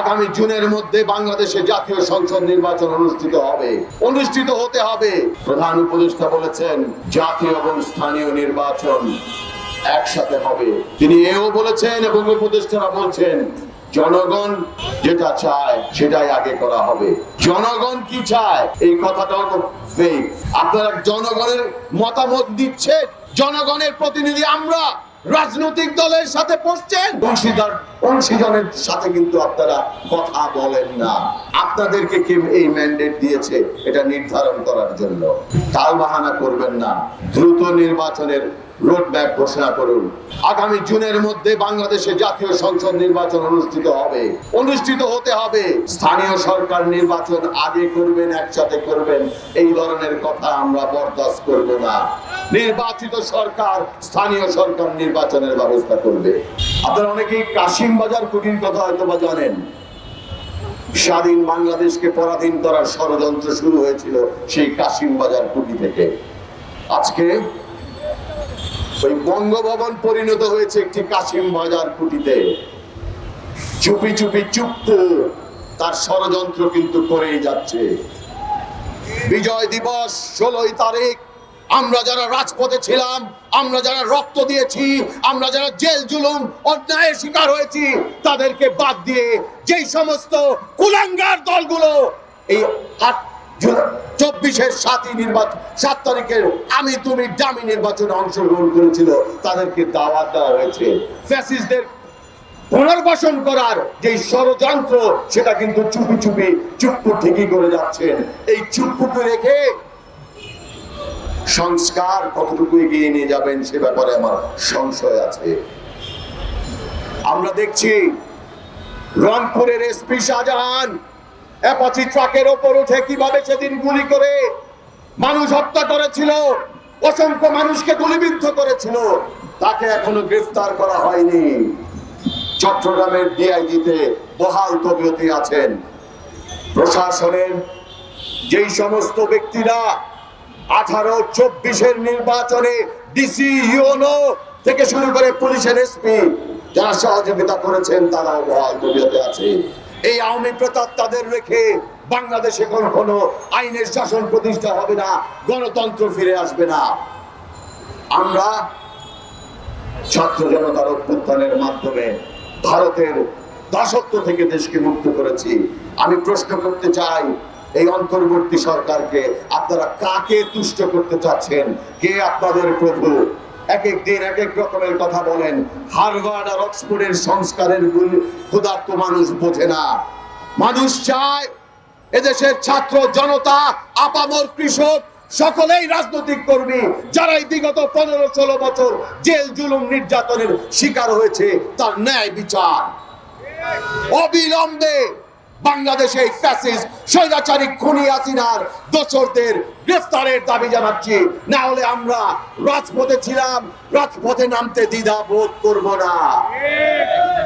আগামী জুনের মধ্যে বাংলাদেশে জাতীয় সংসদ নির্বাচন অনুষ্ঠিত হবে। অনুষ্ঠিত হতে হবে। প্রধান উপদেষ্টা বলেছেন, জাতীয় এবং স্থানীয় নির্বাচন একসাথে হবে। তিনি এও বলেছেন এবং উপদেষ্টারা বলছেন, জনগণ যেটা চায় সেটাই আগে করা হবে। জনগণ কি চায়? এই কথাটাও তো আপনারা জনগণের মতামত দিচ্ছেন। জনগণের প্রতিনিধি আমরা। রাজনৈতিক দলের সাথে পড়ছেন অংশীদার অংশীজনের সাথে কিন্তু আপনারা কথা বলেন না। আপনাদেরকে কে এই ম্যান্ডেট দিয়েছে এটা নির্ধারণ করার জন্য। তাল বাহানা করবেন না। দ্রুত নির্বাচনের ঘোষণা করুন। আগামী জুনের মধ্যে বাংলাদেশে জাতীয় সংসদ নির্বাচন অনুষ্ঠিত হবে। অনুষ্ঠিত হতে হবে। স্থানীয় সরকার নির্বাচন আগে করবেন, একসাথে করবেন। এই ধরনের কথা আমরা বরদাস্ত করব না। নির্বাচিত সরকার স্থানীয় সরকার নির্বাচনের ব্যবস্থা করবে। আপনারা অনেকেই কাশিম বাজার কুটির কথা হয়তো বা জানেন। স্বাধীন বাংলাদেশকে পরাধীন করার ষড়যন্ত্র শুরু হয়েছিল সেই কাশিম বাজার কুটি থেকে। আজকে ওই বঙ্গভবন পরিণত হয়েছে একটি কাশিম বাজার কুটিতে। চুপি চুপি চুপ্পু তার ষড়যন্ত্র কিন্তু করেই যাচ্ছে। বিজয় দিবস ষোলোই তারিখ আমরা যারা রাজপথে ছিলাম, আমরা যারা রক্ত দিয়েছি, আমরা যারা জেল জুলুম, অন্যায়ের শিকার হয়েছি, তাদেরকে বাদ দিয়ে যেই সমস্ত কুলাঙ্গার দলগুলো এই আট চব্বিশের সাতই নির্বাচন, সাত তারিখের আমি তুমি ডামি নির্বাচনে অংশগ্রহণ করেছিল, তাদেরকে দাওয়াত দেওয়া হয়েছে। ফ্যাসিস্টদের পুনর্বাসন করার যে ষড়যন্ত্র, সেটা কিন্তু চুপি চুপি চুপ্পু ঠিকই করে যাচ্ছেন। এই চুপ্পুকে রেখে সংস্কার কতটুকু এগিয়ে নিয়ে যাবেন সে ব্যাপারে আমার সংশয় আছে। আমরা দেখছি রংপুরের এসপি শাহজাহান অ্যাপাচি ট্রাকের ওপর উঠে কীভাবে সেদিন গুলি করে মানুষ হত্যা করেছিল, অসংখ্য মানুষকে গুলিবিদ্ধ করেছিল, তাকে এখনও গ্রেফতার করা হয়নি। চট্টগ্রামের ডিআইজিতে বহাল তবিয়তে আছেন। প্রশাসনের যেই সমস্ত ব্যক্তিরা আঠারো চব্বিশের নির্বাচনে ডিসি ইউনো থেকে শুরু করে পুলিশের এসপি, যারা সহযোগিতা করেছেন তারাও বহাল আছে। এই আওয়ামী প্রতাপ তাদের রেখে বাংলাদেশে কোনো আইনের শাসন প্রতিষ্ঠা হবে না, গণতন্ত্র ফিরে আসবে না। আমরা ছাত্র জনতার অভ্যুত্থানের মাধ্যমে ভারতের দাসত্ব থেকে দেশকে মুক্ত করেছি। আমি প্রশ্ন করতে চাই এই অন্তর্বর্তী সরকারকে আপনারা কাকে তুষ্ট করতে চাচ্ছেন? কে আপনাদের প্রভু? এক এক দিন এক এক রকমের কথা বলেন। হারভার্ড আর অক্সফোর্ডের সংস্কারের গুণ- ক্ষুধার্ত মানুষ বোঝে না। মানুষ চায় এদেশের ছাত্র, জনতা, আপামর কৃষক, সকলেই রাজনৈতিক কর্মী, যারাই বিগত পনেরো ষোলো বছর জেল, জুলুম, নির্যাতনের শিকার হয়েছে, তার ন্যায় বিচার। অবিলম্বে বাংলাদেশে এই ফ্যাসিস স্বৈরাচারী খুনি আসিনার দোসরদের গ্রেফতারের দাবি জানাচ্ছি। না হলে আমরা রাজপথে ছিলাম, রাজপথে নামতে দ্বিধা বোধ করব না।